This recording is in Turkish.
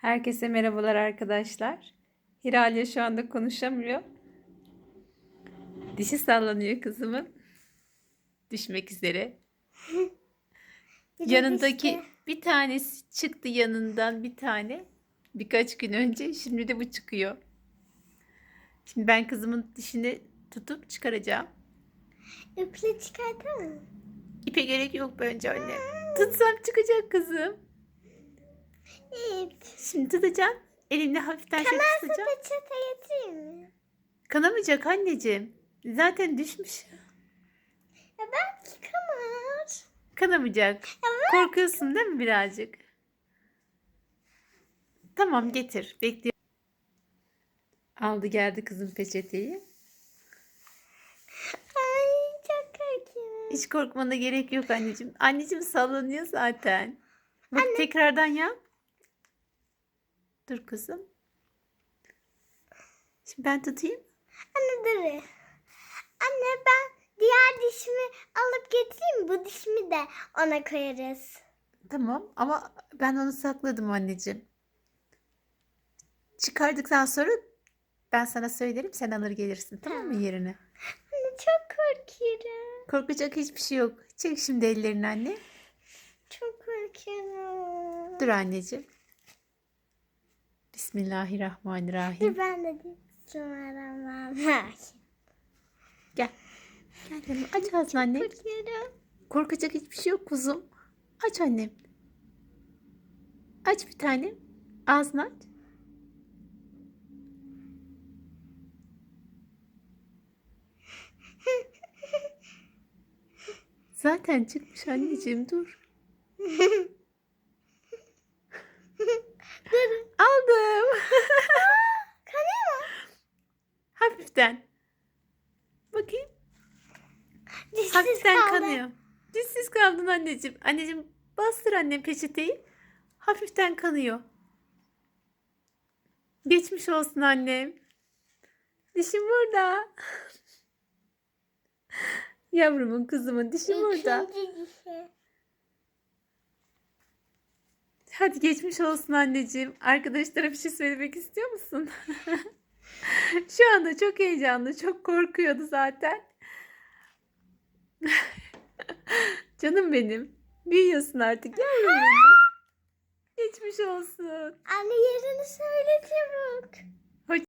Herkese merhabalar arkadaşlar. Hiralya şu anda konuşamıyor. Dişi sallanıyor kızımın. Düşmek üzere. Yanındaki bir tanesi çıktı yanından bir tane. Birkaç gün önce. Şimdi de bu çıkıyor. Şimdi ben kızımın dişini tutup çıkaracağım. İple çıkartamam. İpe gerek yok bence anne. Tutsam çıkacak kızım. Şimdi tutacağım. Elimle hafiften şöyle Kanarsa tutacağım. peçete getireyim mi? Kanamayacak anneciğim. Zaten düşmüş. Ya belki kanar. Kanamayacak. Korkuyorsun değil mi birazcık? Tamam getir. Bekliyorum. Aldı geldi kızım peçeteyi. Ay çok korkuyorum. Hiç korkmana gerek yok anneciğim. Anneciğim sallanıyor zaten. Bak tekrardan yap. Dur kızım. Şimdi ben tutayım. Anne dur. Anne ben diğer dişimi alıp getireyim? Bu dişimi de ona koyarız. Tamam ama ben onu sakladım anneciğim. Çıkardıktan sonra ben sana söylerim sen alır gelirsin tamam mı yerine? Anne çok korkuyorum. Korkacak hiçbir şey yok. Çek şimdi ellerini anne. Çok korkuyorum. Dur anneciğim. Bismillahirrahmanirrahim. Dur ben de Bismillahirrahmanirrahim. Gel. Gel canım. Aç ağzını anne. Korkuyorum. Korkacak hiçbir şey yok kuzum. Aç annem. Aç bir tane. Ağzını aç. Zaten çıkmış anneciğim dur. Aldım. Kanıyor mu? Hafiften. Bakayım. Dişsiz Hafiften kaldı. kanıyor. Dişsiz kaldın anneciğim. Anneciğim bastır annem peçeteyi. Hafiften kanıyor. Geçmiş olsun annem. Dişim burada. Yavrumun kızımın dişi burada. İkinci dişi. Hadi geçmiş olsun anneciğim. Arkadaşlara bir şey söylemek istiyor musun? Şu anda çok heyecanlı, çok korkuyordu zaten. Canım benim. Büyüyorsun artık yavrum benim. Geçmiş olsun. Anne yerini söyle çabuk.